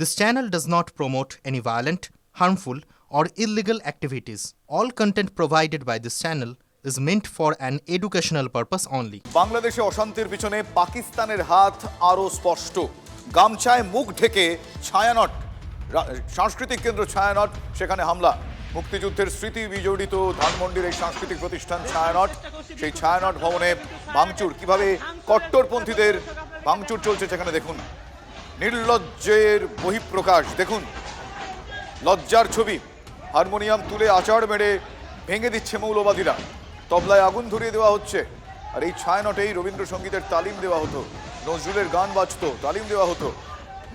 This channel does not promote any violent, harmful, or illegal activities. All content provided by this channel is meant for an educational purpose only. বাংলাদেশে অশান্তির পিছনে পাকিস্তানের হাত আরও স্পষ্ট গামছায় মুখ ঢেকে ছায়ানট সাংস্কৃতিক কেন্দ্র ছায়ানট সেখানে হামলা মুক্তিযুদ্ধের স্মৃতি বিজড়িত ধানমন্ডির এই সাংস্কৃতিক প্রতিষ্ঠান ছায়ানট সেই ছায়ানট ভবনে ভাঙচুর কীভাবে কট্টরপন্থীদের ভাঙচুর চলছে সেখানে দেখুন নির্লজ্জের বহিঃপ্রকাশ। দেখুন, লজ্জার ছবি, হারমোনিয়াম তুলে আচার মেরে ভেঙে দিচ্ছে মৌলবাদীরা। তবলায় আগুন ধরিয়ে দেওয়া হচ্ছে। আর এই ছায়ানটেই রবীন্দ্রসঙ্গীতের তালিম দেওয়া হতো। নজরুলের গান বাজতো, তালিম দেওয়া হতো।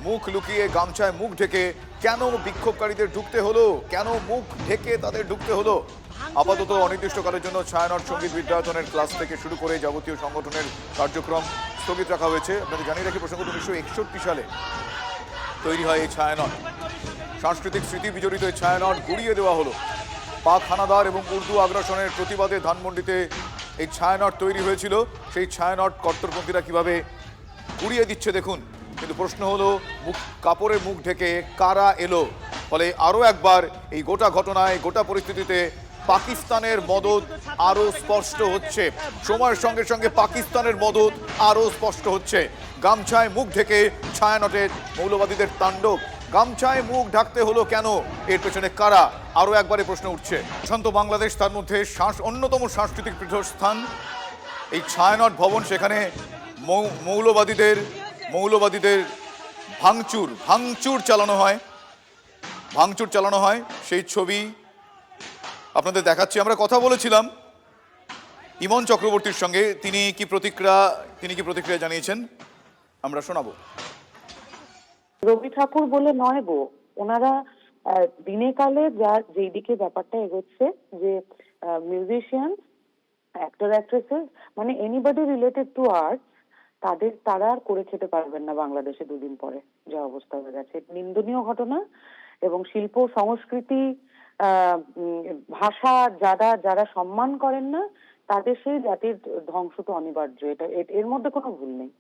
মুখ লুকিয়ে গামছায় মুখ ঢেকে কেন বিক্ষোভকারীদের ঢুকতে হলো? কেন মুখ ঢেকে তাদের ঢুকতে হলো? আপাতত অনির্দিষ্টকালের জন্য ছায়ানট সংগীত বিদ্যায়তনের ক্লাস থেকে শুরু করে যাবতীয় সংগঠনের কার্যক্রম স্থগিত রাখা হয়েছে। আপনাদের জানিয়ে রাখি প্রসঙ্গত উনিশশো একষট্টি সালে তৈরি হয় এই ছায়ানট। সাংস্কৃতিক স্মৃতি বিজড়িত এই ছায়ানট গুড়িয়ে দেওয়া হলো। পাক হানাদার এবং উর্দু আগ্রাসনের প্রতিবাদে ধানমন্ডিতে এই ছায়ানট তৈরি হয়েছিল। সেই ছায়ানট কট্টরপন্থীরা কীভাবে গুড়িয়ে দিচ্ছে দেখুন। কিন্তু প্রশ্ন হলো, মুখ কাপড়ে মুখ ঢেকে কারা এলো? ফলে আরও একবার এই গোটা ঘটনায়, গোটা পরিস্থিতিতে পাকিস্তানের মদত আরও স্পষ্ট হচ্ছে। সময়ের সঙ্গে সঙ্গে পাকিস্তানের মদত আরও স্পষ্ট হচ্ছে। গামছায় মুখ ঢেকে ছায়ানটের মৌলবাদীদের তাণ্ডব। গামছায় মুখ ঢাকতে হলো কেন? এর পেছনে কারা? আরও একবারে প্রশ্ন উঠছে। শান্ত বাংলাদেশ তার মধ্যে অন্যতম সাংস্কৃতিক পীঠস্থান। এই ছায়ানট ভবন সেখানে মৌ- মৌলবাদীদের মৌলবাদীদের ভাঙচুর ভাঙচুর চালানো হয়। ভাঙচুর চালানো হয়। সেই ছবি আপনাদের দেখাচ্ছি। আমরা কথা বলেছিলাম ইমন চক্রবর্তীর সঙ্গে। তিনি কি প্রতিক্রিয়া, তিনি কি প্রতিক্রিয়া জানিয়েছেন? আমরা শোনাবো। রবি ঠাকুর বলে নয় গো। ওনারা দিনে কালে যা, যেই দিকে ব্যাপারটা এগোচ্ছে, যে মিউজিশিয়ান অ্যাক্টর অ্যাক্ট্রেসেস মানে এনিবডি রিলেটেড টু আর্টস তাদের, তারা আর করে খেতে পারবেন না বাংলাদেশে দুদিন পরে যা অবস্থা হয়ে গেছে। নিন্দনীয় ঘটনা এবং শিল্প, সংস্কৃতি ভাষা যারা যারা সম্মান করেন না, তাদের সেই জাতির ধ্বংস তো অনিবার্য। এটা এর মধ্যে কোনো ভুল নেই।